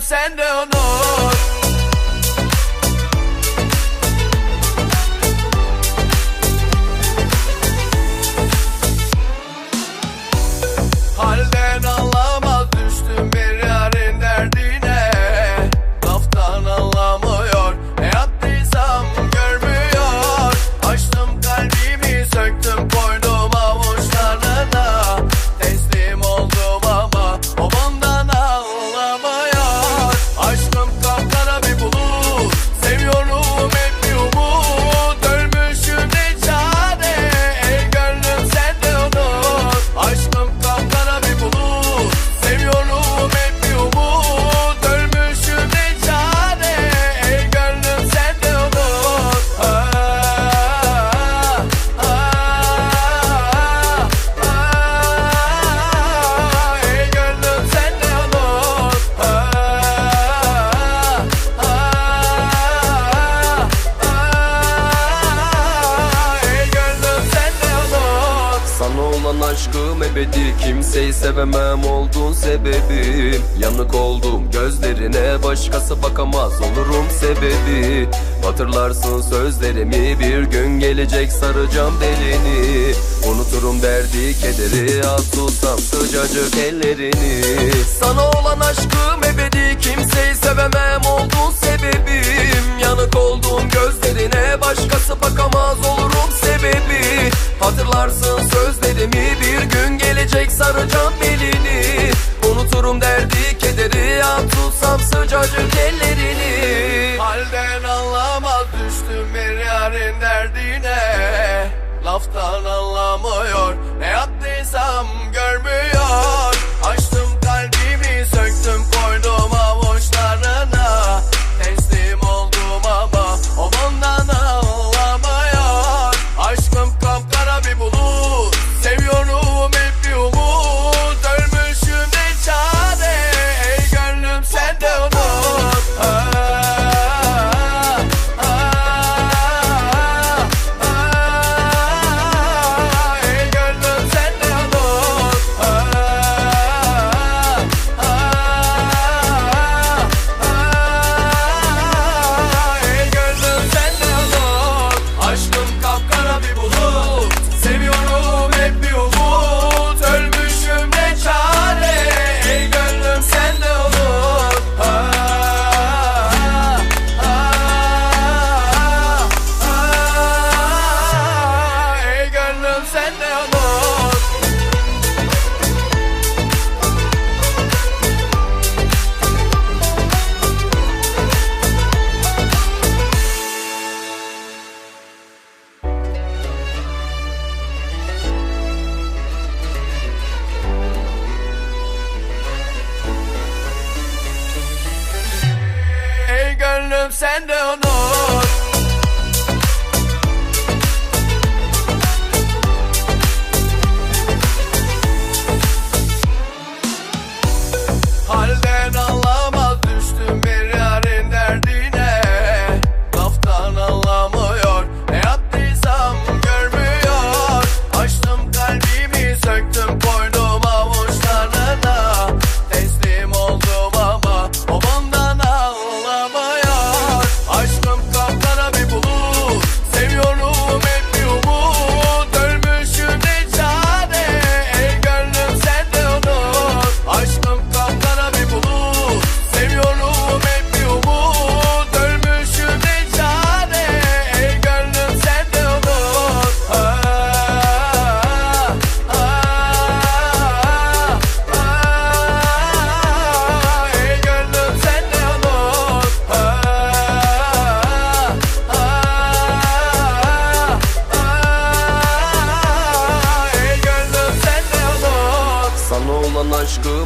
Sevsem sen de onu olan aşkım ebedi Kimseyi sevemem. Oldun sebebim Yanık oldum. Gözlerine başkası bakamaz olurum sebebi. Hatırlarsın sözlerimi bir gün gelecek saracağım delini. Unuturum derdi kederi az tutsam sıcacık ellerini. Sana olan aşkım ebedi kimseyi sevemem. Oldun sebebi Yanık olduğum gözlerine. Başkası bakamaz olurum sebebi. Hatırlarsın sözlerimi bir gün gelecek saracağım belini. Unuturum derdi kederi an tutsam sıcacık ellerini. Halden anlamaz düştüm bir yarın derdine. Laftan anlamıyor ne yaptıysam görmüyor. gönlüm senden olur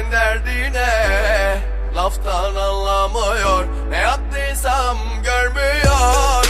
senin derdine. Laftan anlamıyor Ne yaptıysam görmüyor.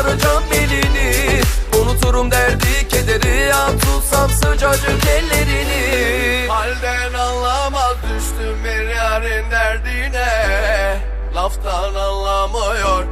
saracağım belini Unuturum derdi kederi An tutsam sıcacık ellerini. Halden anlamaz düştüm bir yarın derdine. Laftan anlamıyor